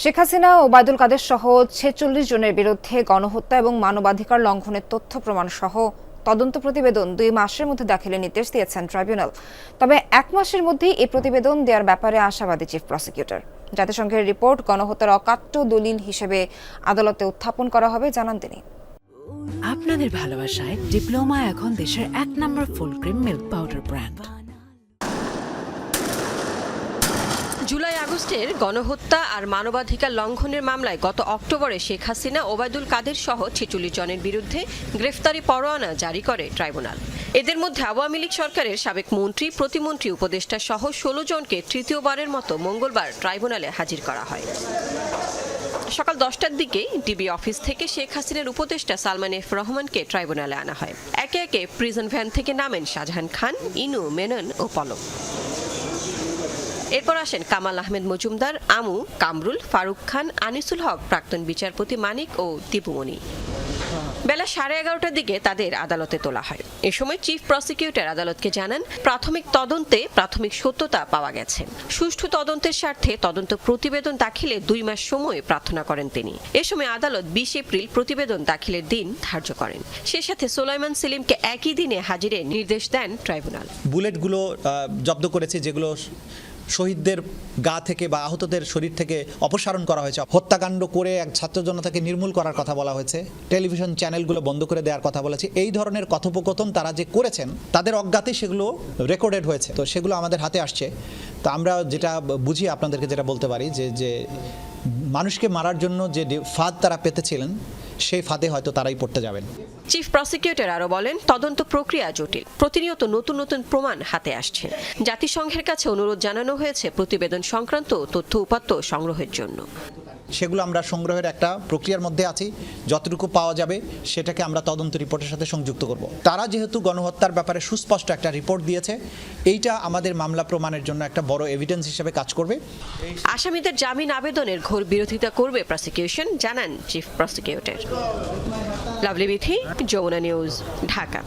শেখ হাসিনা ওবায়দুল কাদের সহ ছেচল্লিশ জনের বিরুদ্ধে গণহত্যা এবং মানবাধিকার লঙ্ঘনের তথ্য প্রমাণ সহ তদন্ত প্রতিবেদন দুই মাসের মধ্যে দাখিলের নির্দেশ দিয়েছেন ট্রাইব্যুনাল। তবে এক মাসের মধ্যেই এই প্রতিবেদন দেওয়ার ব্যাপারে আশাবাদী চিফ প্রসিকিউটর। জাতিসংঘের রিপোর্ট, গণহত্যার অকাট্য দলিল হিসেবে আদালতে উত্থাপন করা হবে জানান তিনি। আপনাদের ভালোবাসায় ডিপ্লোমা এখন দেশের এক number full cream milk powder brand. আগস্টের গণহত্যা আর মানবাধিকার লঙ্ঘনের মামলায় গত অক্টোবরে শেখ হাসিনা, ওবায়দুল কাদের সহ ছেচল্লিশ জনের বিরুদ্ধে গ্রেফতারি পরোয়ানা জারি করে ট্রাইব্যুনাল। এদের মধ্যে আওয়ামী লীগ সরকারের সাবেক মন্ত্রী, প্রতিমন্ত্রী, উপদেষ্টা সহ ষোলো জনকে তৃতীয়বারের মতো মঙ্গলবার ট্রাইব্যুনালে হাজির করা হয়। সকাল দশটার দিকে ডিবি অফিস থেকে শেখ হাসিনার উপদেষ্টা সালমান এফ রহমানকে ট্রাইব্যুনালে আনা হয়। একে একে প্রিজন ভ্যান থেকে নামেন শাহজাহান খান, ইনু, মেনন ও পলক। এরপর আসেন কামাল আহমেদ মজুমদার, আমু, কামরুল, ফারুক খান, আনিসুল হক, প্রাক্তন বিচারপতি মানিক ও দীপুমণি বেলা সাড়ে এগারোটার দিকে তাদের আদালতে তোলা হয়। এ সময় চিফ প্রসিকিউটর আদালতকে জানান, প্রাথমিক তদন্তে প্রাথমিক সত্যতা পাওয়া গেছে। সুষ্ঠু তদন্তের স্বার্থে তদন্ত প্রতিবেদন দাখিলে দুই মাস সময় প্রার্থনা করেন তিনি। এ সময় আদালত বিশ এপ্রিল প্রতিবেদন দাখিলের দিন ধার্য করেন। সে সাথে সোলাইমান সেলিমকে একই দিনে হাজিরে নির্দেশ দেন ট্রাইব্যুনাল। বুলেটগুলো জব্দ করেছে যেগুলো শহীদদের গা থেকে বা আহতদের শরীর থেকে অপসারণ করা হয়েছে। হত্যাকাণ্ড করে এক ছাত্র জনতাকে নির্মূল করার কথা বলা হয়েছে। টেলিভিশন চ্যানেলগুলো বন্ধ করে দেওয়ার কথা বলেছে। এই ধরনের কথোপকথন তারা যে করেছেন, তাদের অজ্ঞাতে সেগুলো রেকর্ডেড হয়েছে। তো সেগুলো আমাদের হাতে আসছে। তো আমরা যেটা বুঝি, আপনাদেরকে যেটা বলতে পারি যে যে মানুষকে মারার জন্য যে ফাঁদ তারা পেতেছিলেন, সেই ফাঁদে হয়তো তারাই পড়তে যাবেন। চিফ প্রসিকিউটর আরও বলেন তদন্ত প্রক্রিয়া জটিল। প্রতিনিয়ত নতুন নতুন প্রমাণ হাতে আসছে। জাতিসংঘের কাছে অনুরোধ জানানো হয়েছে প্রতিবেদন সংক্রান্ত তথ্য উপাত্ত সংগ্রহের জন্য। সেগুলো আমরা সংগ্রহের একটা প্রক্রিয়ার মধ্যে আছি। যতটুকু পাওয়া যাবে সেটাকে আমরা তদন্ত রিপোর্টের সাথে সংযুক্ত করব। তারা যেহেতু গণহত্যার ব্যাপারে সুস্পষ্ট একটা রিপোর্ট দিয়েছে এইটা আমাদের মামলা প্রমাণের জন্য একটা বড় এভিডেন্স হিসেবে কাজ করবে। আসামিদের জামিন আবেদনের ঘোর বিরোধিতা করবে প্রসিকিউশন জানান chief prosecutor Lovely Bithi Jamuna news Dhaka